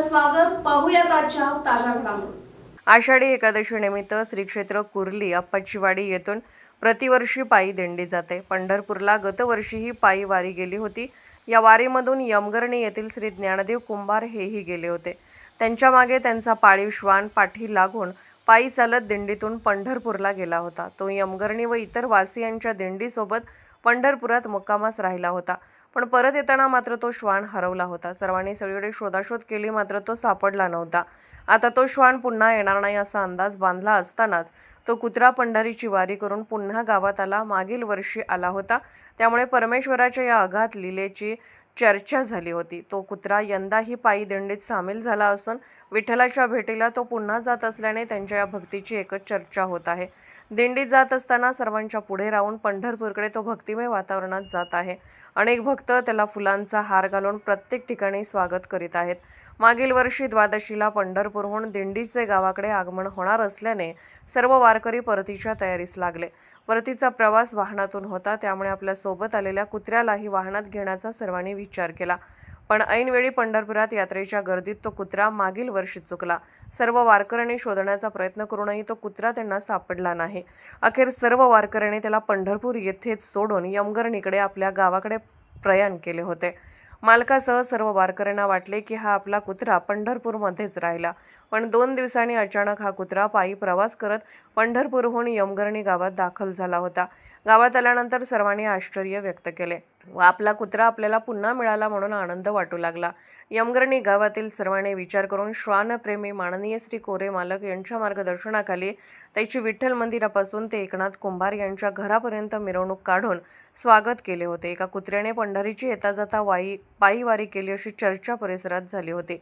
स्वागत. पाहूयात आजच्या ताज्या घडामोडी. आषाढी एकादशीनिमित्त श्री क्षेत्र कुर्ली अप्पाचीवाडी येथून प्रतिवर्षी पायी दिंडी जाते. पंढरपूरला गतवर्षीही पायी वारी गेली होती. या वारीमधून यमगरणी येथील श्री ज्ञानदेव कुंभार हेही गेले होते. त्यांच्या मागे त्यांचा पाळीव श्वान पाठी लागून पायी चालत दिंडीतून पंढरपूरला गेला होता. तो यमगरणी व इतर वासियांच्या दिंडीसोबत पंढरपुरात मुक्कामास राहिला होता. पण परत येताना मात्र तो श्वान हरवला होता. सर्वांनी सगळीकडे शोधाशोध केली मात्र तो सापडला नव्हता. आता तो श्वान पुन्हा येणार नाही असा अंदाज बांधला असतानाच तो कुत्रा पंढरीची वारी करून पुन्हा गावात आला मागील वर्षी आला होता. त्यामुळे परमेश्वराच्या या अघात लिलेची चर्चा झाली होती. तो कुत्रा यंदाही पायी दिंडीत सामील झाला असून विठ्ठलाच्या भेटीला तो पुन्हा जात असल्याने त्यांच्या या भक्तीची एकच चर्चा होत आहे. दिंडीत जात असताना सर्वांच्या पुढे राहून पंढरपूरकडे तो भक्तिमय वातावरणात जात आहे. अनेक भक्त त्याला फुलांचा हार घालून प्रत्येक ठिकाणी स्वागत करीत आहेत. मागील वर्षी द्वादशीला पंढरपूरहून दिंडीचे गावाकडे आगमन होणार असल्याने सर्व वारकरी परतीच्या तयारीस लागले. परतीचा प्रवास वाहनातून होता त्यामुळे आपल्यासोबत आलेल्या कुत्र्यालाही वाहनात घेण्याचा सर्वांनी विचार केला. पण ऐनवेळी पंढरपुरात यात्रेच्या गर्दीत तो कुत्रा मागील वर्षी चुकला. सर्व वारकऱ्यांनी शोधण्याचा प्रयत्न करूनही तो कुत्रा त्यांना सापडला नाही. अखेर सर्व वारकऱ्यांनी त्याला पंढरपूर येथेच सोडून यमगरणीकडे आपल्या गावाकडे प्रयाण केले होते. मालकासह सर्व वारकऱ्यांना वाटले की हा आपला कुत्रा पंढरपूरमध्येच राहिला. पण दोन दिवसांनी अचानक हा कुत्रा पायी प्रवास करत पंढरपूरहून यमगर्णी गावात दाखल झाला होता. गावात आल्यानंतर सर्वांनी आश्चर्य व्यक्त केले. व आपला कुत्रा आपल्याला पुन्हा मिळाला म्हणून आनंद वाटू लागला. यमगर्णी गावातील सर्वांनी विचार करून श्वानप्रेमी माननीय श्री कोरे मालक यांच्या मार्गदर्शनाखाली त्याची विठ्ठल मंदिरापासून ते एकनाथ कुंभार यांच्या घरापर्यंत मिरवणूक काढून स्वागत केले होते. एका कुत्र्याने पंढरीची येता जाता वाई पायीवारी केली अशी चर्चा परिसरात झाली होती.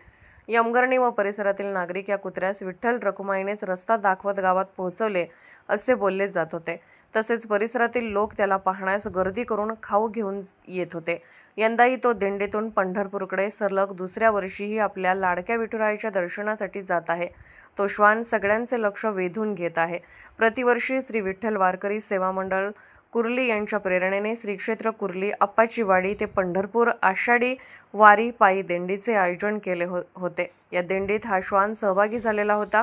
यमगर्णी व परिसरातील नागरिक या कुत्र्यास विठ्ठल रखुमाईनेच रस्ता दाखवत गावात पोहोचवले असे बोलले जात होते. तसेच परिसरातील लोक त्याला पाहण्यास गर्दी करून खाऊ घेऊन येत होते. यंदाही तो दिंडीतून पंढरपूरकडे सलग दुसऱ्या वर्षीही आपल्या लाडक्या विठुरायाच्या दर्शनासाठी जात आहे. तो श्वान सगळ्यांचे लक्ष वेधून घेत आहे. प्रतिवर्षी श्री विठ्ठल वारकरी सेवा मंडळ कुर्ली यांच्या प्रेरणेने श्री क्षेत्र कुर्ली अप्पाचीवाडी ते पंढरपूर आषाढी वारी पायी दिंडीचे आयोजन केले हो होते. या दिंडीत हा श्वान सहभागी झालेला होता.